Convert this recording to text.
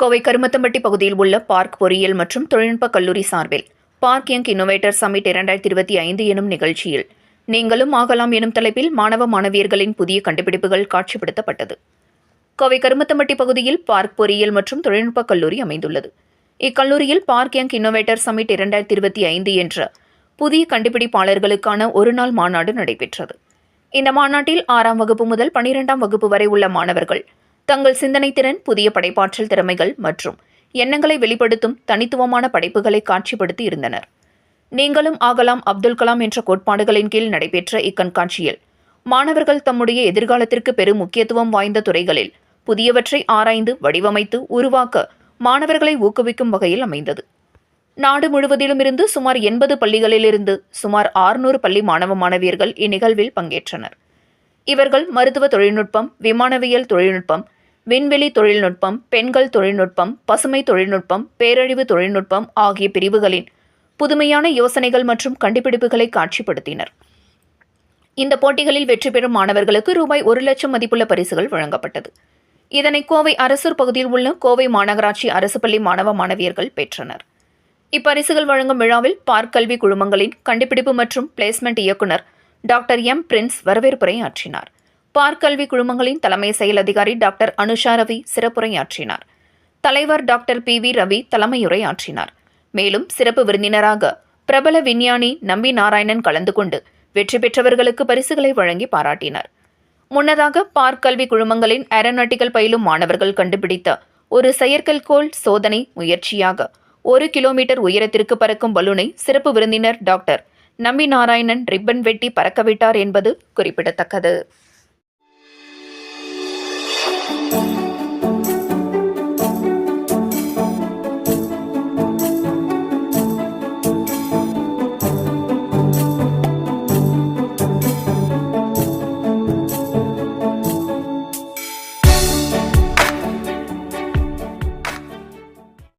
கோவை கருமத்தம்பட்டி பகுதியில் உள்ள பார்க் பொறியியல் மற்றும் தொழில்நுட்ப கல்லூரி சார்பில் பார்க் யங் இன்னோவேட்டர் சமிட் இரண்டாயிரத்தி இருபத்தி ஐந்து எனும் நிகழ்ச்சியில் நீங்களும் ஆகலாம் எனும் தலைப்பில் மாணவ மாணவியர்களின் புதிய கண்டுபிடிப்புகள் காட்சிப்படுத்தப்பட்டது. கோவை கருமத்தம்பட்டி பகுதியில் பார்க் பொறியியல் மற்றும் தொழில்நுட்ப கல்லூரி அமைந்துள்ளது. இக்கல்லூரியில் பார்க் யங் இன்னோவேட்டர் சமிட் இரண்டாயிரத்தி இருபத்தி ஐந்து என்ற புதிய கண்டுபிடிப்பாளர்களுக்கான ஒருநாள் மாநாடு நடைபெற்றது. இந்த மாநாட்டில் ஆறாம் வகுப்பு முதல் பனிரெண்டாம் வகுப்பு வரை உள்ள மாணவர்கள் தங்கள் சிந்தனை திறன் புதிய படைப்பாற்றல் திறமைகள் மற்றும் எண்ணங்களை வெளிப்படுத்தும் தனித்துவமான படைப்புகளை காட்சிப்படுத்தி இருந்தனர். நீங்களும் ஆகலாம் அப்துல் கலாம் என்ற கோட்பாடுகளின் கீழ் நடைபெற்ற இக்கண்காட்சியில் மாணவர்கள் தம்முடைய எதிர்காலத்திற்கு பெரும் முக்கியத்துவம் வாய்ந்த துறைகளில் புதியவற்றை ஆராய்ந்து வடிவமைத்து உருவாக்க மாணவர்களை ஊக்குவிக்கும் வகையில் அமைந்தது. நாடு முழுவதிலும் இருந்து சுமார் எண்பது பள்ளிகளிலிருந்து சுமார் ஆறுநூறு பள்ளி மாணவ மாணவியர்கள் இந்நிகழ்வில் பங்கேற்றனர். இவர்கள் மருத்துவ தொழில்நுட்பம் விமானவியல் தொழில்நுட்பம் விண்வெளி தொழில்நுட்பம் பெண்கள் தொழில்நுட்பம் பசுமை தொழில்நுட்பம் பேரழிவு தொழில்நுட்பம் ஆகிய பிரிவுகளின் புதுமையான யோசனைகள் மற்றும் கண்டுபிடிப்புகளை காட்சிப்படுத்தினர். இந்த போட்டிகளில் வெற்றி பெறும் மாணவர்களுக்கு ரூபாய் ஒரு லட்சம் மதிப்புள்ள பரிசுகள் வழங்கப்பட்டது. இதனை கோவை அரசூர் பகுதியில் உள்ள கோவை மாநகராட்சி அரசு பள்ளி மாணவ மாணவியர்கள் பெற்றனர். இப்பரிசுகள் வழங்கும் விழாவில் பார்க் கல்வி குழுமங்களின் கண்டுபிடிப்பு மற்றும் பிளேஸ்மெண்ட் இயக்குனர் டாக்டர் எம். பிரின்ஸ் வரவேற்புரை ஆற்றினார். பார்க்கல்வி குழுமங்களின் தலைமை செயல் அதிகாரி டாக்டர் அனுஷா ரவி சிறப்புரையாற்றினார். தலைவர் டாக்டர் பி வி ரவி தலைமையுரையாற்றினார். மேலும் சிறப்பு விருந்தினராக பிரபல விஞ்ஞானி நம்பி நாராயணன் கலந்து கொண்டு வெற்றி பெற்றவர்களுக்கு பரிசுகளை வழங்கி பாராட்டினர். முன்னதாக பார்க்கல்வி குழுமங்களின் ஏரோநாட்டிக்கல் பயிலும் மாணவர்கள் கண்டுபிடித்த ஒரு செயற்கைக்கோள் சோதனை முயற்சியாக ஒரு கிலோமீட்டர் உயரத்திற்கு பறக்கும் பலூனை சிறப்பு விருந்தினர் டாக்டர் நம்பி நாராயணன் ரிப்பன் வெட்டி பறக்கவிட்டார் என்பது குறிப்பிடத்தக்கது.